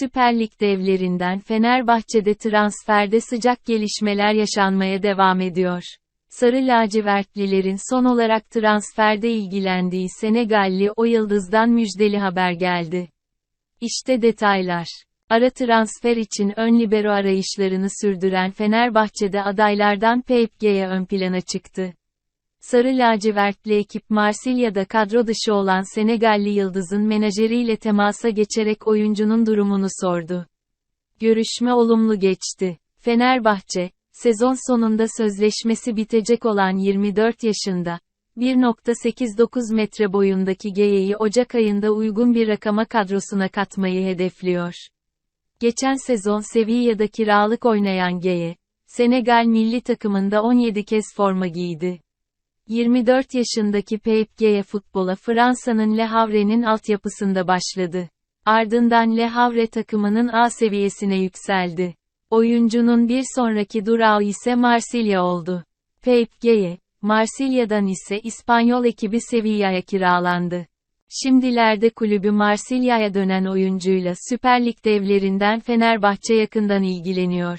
Süper Lig devlerinden Fenerbahçe'de transferde sıcak gelişmeler yaşanmaya devam ediyor. Sarı lacivertlilerin son olarak transferde ilgilendiği Senegalli o yıldızdan müjdeli haber geldi. İşte detaylar. Ara transfer için ön libero arayışlarını sürdüren Fenerbahçe'de adaylardan PPG'ye ön plana çıktı. Sarı lacivertli ekip Marsilya'da kadro dışı olan Senegalli yıldızın menajeriyle temasa geçerek oyuncunun durumunu sordu. Görüşme olumlu geçti. Fenerbahçe, sezon sonunda sözleşmesi bitecek olan 24 yaşında, 1.89 metre boyundaki Geye'yi Ocak ayında uygun bir rakama kadrosuna katmayı hedefliyor. Geçen sezon Sevilla'da kiralık oynayan Geye, Senegal milli takımında 17 kez forma giydi. 24 yaşındaki Pep Gueye futbola Fransa'nın Le Havre'nin altyapısında başladı. Ardından Le Havre takımının A seviyesine yükseldi. Oyuncunun bir sonraki durağı ise Marsilya oldu. Pep Gueye, Marsilya'dan ise İspanyol ekibi Sevilla'ya kiralandı. Şimdilerde kulübü Marsilya'ya dönen oyuncuyla Süper Lig devlerinden Fenerbahçe yakından ilgileniyor.